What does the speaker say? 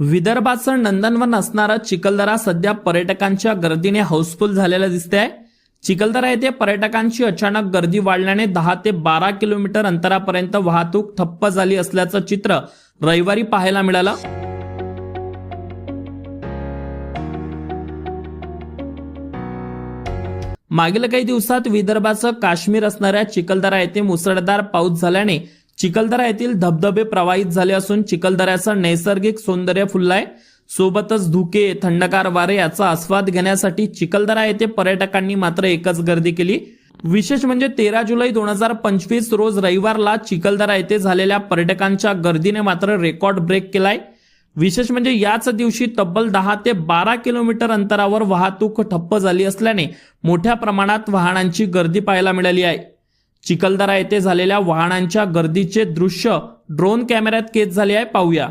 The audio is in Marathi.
विदर्भाचं नंदनवन असणारा चिखलदरा सध्या पर्यटकांच्या गर्दीने हाऊसफुल झालेला दिसते आहे चिखलदरा येथे पर्यटकांची अचानक गर्दी वाढल्याने दहा ते बारा किलोमीटर अंतरापर्यंत वाहतूक ठप्प झाली असल्याचं चित्र रविवारी पाहायला मिळालं. मागील काही दिवसात विदर्भाचं काश्मीर असणाऱ्या चिखलदरा येथे मुसळधार पाऊस झाल्याने चिखलदरा येथील धबधबे प्रवाहित झाले असून चिखलदऱ्याचं नैसर्गिक सौंदर्य फुललंय. सोबतच धुके थंडकार वारे याचा आस्वाद घेण्यासाठी चिखलदरा येथे पर्यटकांनी मात्र एकच गर्दी केली. विशेष म्हणजे तेरा जुलै दोन हजार पंचवीस रोज रविवारला चिखलदरा येथे झालेल्या पर्यटकांच्या गर्दीने मात्र रेकॉर्ड ब्रेक केलाय. विशेष म्हणजे याच दिवशी तब्बल दहा ते बारा किलोमीटर अंतरावर वाहतूक ठप्प झाली असल्याने मोठ्या प्रमाणात वाहनांची गर्दी पाहायला मिळाली आहे. चिखलदरा येथे झालेल्या वाहनांच्या गर्दीचे दृश्य ड्रोन कॅमेऱ्यात कैद झाले आहे. पाहूया.